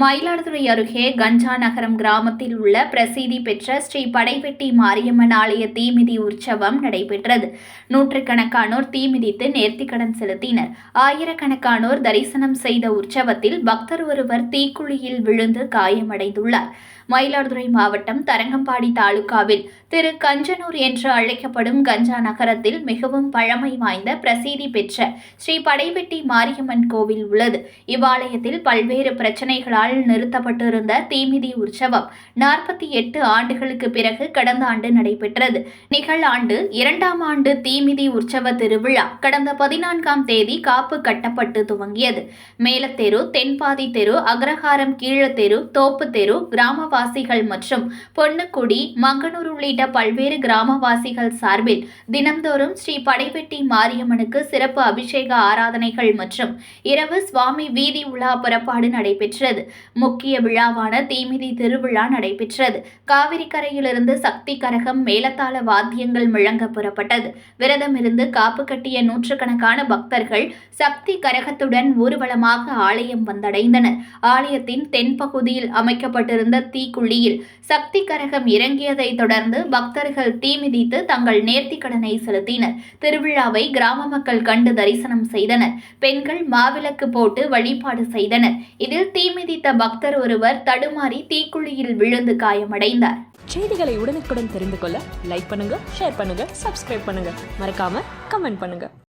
மயிலாடுதுறை அருகே கஞ்சா நகரம் கிராமத்தில் உள்ள பிரசித்தி பெற்ற ஸ்ரீ படைவெட்டி மாரியம்மன் ஆலய தீமிதி உற்சவம் நடைபெற்றது. நூற்றுக்கணக்கானோர் தீமிதித்து நேர்த்திக்கடன் செலுத்தினர். ஆயிரக்கணக்கானோர் தரிசனம் செய்த உற்சவத்தில் பக்தர் ஒருவர் தீக்குழியில் விழுந்து காயமடைந்துள்ளார். மயிலாடுதுறை மாவட்டம் தரங்கம்பாடி தாலுகாவில் திரு கஞ்சனூர் என்று அழைக்கப்படும் கஞ்சா நகரத்தில் மிகவும் பழமை வாய்ந்த பிரசித்தி பெற்ற ஸ்ரீ படைவெட்டி மாரியம்மன் கோவில் உள்ளது. இவ்வாலயத்தில் பல்வேறு பிரச்சனைகளால் நாள் நிறுத்தப்பட்டிருந்த தீமிதி உற்சவம் நாற்பத்தி எட்டு ஆண்டுகளுக்கு பிறகு கடந்த ஆண்டு நடைபெற்றது. நிகழாண்டு இரண்டாம் ஆண்டு தீமிதி உற்சவ திருவிழா கடந்த பதினான்காம் தேதி காப்பு கட்டப்பட்டு துவங்கியது. மேலத்தெரு தென்பாதி தெரு அக்ரஹாரம் கீழத்தெரு தோப்பு தெரு கிராமவாசிகள் மற்றும் பொன்னுக்குடி மங்கனூர் உள்ளிட்ட பல்வேறு கிராமவாசிகள் சார்பில் தினம்தோறும் ஸ்ரீ படைவெட்டி மாரியம்மனுக்கு சிறப்பு அபிஷேக ஆராதனைகள் மற்றும் இரவு சுவாமி வீதி உலா புறப்பாடு நடைபெற்றது. முக்கிய விழாவான தீமிதி திருவிழா நடைபெற்றது. காவிரி கரையிலிருந்து சக்தி கரகம் மேலத்தாள வாத்தியங்கள் முழங்க புறப்பட்டது. விரதமிருந்து காப்பு கட்டிய நூற்றுக்கணக்கான பக்தர்கள் சக்தி கரகத்துடன் ஊர்வலமாக ஆலயம் வந்தடைந்தனர். ஆலயத்தின் தென்பகுதியில் அமைக்கப்பட்டிருந்த தீக்குழியில் சக்தி கரகம் இறங்கியதைத் தொடர்ந்து பக்தர்கள் தீ மிதித்து தங்கள் நேர்த்திக்கடனை செலுத்தினர். திருவிழாவை கிராம மக்கள் கண்டு தரிசனம் செய்தனர். பெண்கள் மாவிளக்கு போட்டு வழிபாடு செய்தனர். இதில் தீமிதித்த பக்தர் ஒருவர் தடுமாறி தீக்குழியில் விழுந்து காயமடைந்தார். செய்திகளை உடனுக்குடன் தெரிந்து கொள்ள லைக் பண்ணுங்க ஷேர் பண்ணுங்க சப்ஸ்கிரைப் பண்ணுங்க. மறக்காம கமெண்ட் பண்ணுங்க.